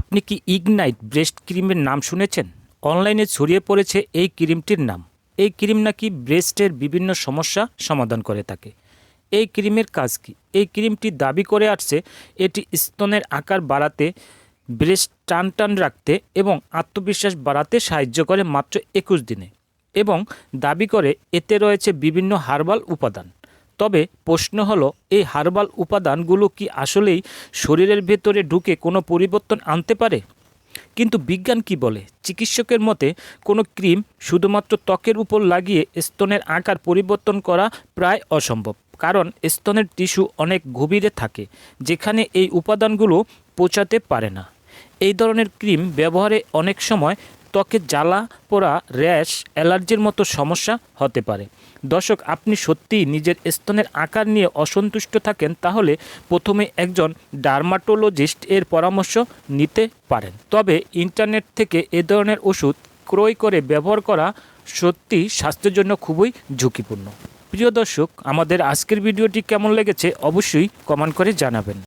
আপনি কি ignite breast ক্রিমের নাম শুনেছেন? অনলাইনে ছড়িয়ে পড়েছে এই ক্রিমটির নাম। এই ক্রিম নাকি ব্রেস্টের বিভিন্ন সমস্যা সমাধান করে থাকে। এই ক্রিমের কাজ কি? এই ক্রিমটি দাবি করে আসছে, এটি স্তনের আকার বাড়াতে ব্রেস্ট টান টান রাখতে এবং আত্মবিশ্বাস বাড়াতে সাহায্য করে মাত্র একুশ দিনে। এবং দাবি করে, এতে রয়েছে বিভিন্ন হার্বাল উপাদান। তবে প্রশ্ন হলো, এই হার্বাল উপাদানগুলো কি আসলেই শরীরের ভেতরে ঢুকে কোনো পরিবর্তন আনতে পারে? কিন্তু বিজ্ঞান কি বলে? চিকিৎসকের মতে, কোনো ক্রিম শুধুমাত্র ত্বকের উপর লাগিয়ে স্তনের আকার পরিবর্তন করা প্রায় অসম্ভব। কারণ স্তনের টিস্যু অনেক গভীরে থাকে, যেখানে এই উপাদানগুলো পৌঁছাতে পারে না। এই ধরনের ক্রিম ব্যবহারে অনেক সময় ত্বকে জ্বালা, পোড়া, র্যাশ, অ্যালার্জির মতো সমস্যা হতে পারে। দর্শক, আপনি সত্যিই নিজের স্তনের আকার নিয়ে অসন্তুষ্ট থাকেন, তাহলে প্রথমে একজন ডার্মাটোলজিস্ট এর পরামর্শ নিতে পারেন। তবে ইন্টারনেট থেকে এ ধরনের ওষুধ ক্রয় করে ব্যবহার করা সত্যি স্বাস্থ্যের জন্য খুবই ঝুঁকিপূর্ণ। প্রিয় দর্শক, আমাদের আজকের ভিডিওটি কেমন লেগেছে অবশ্যই কমেন্ট করে জানাবেন।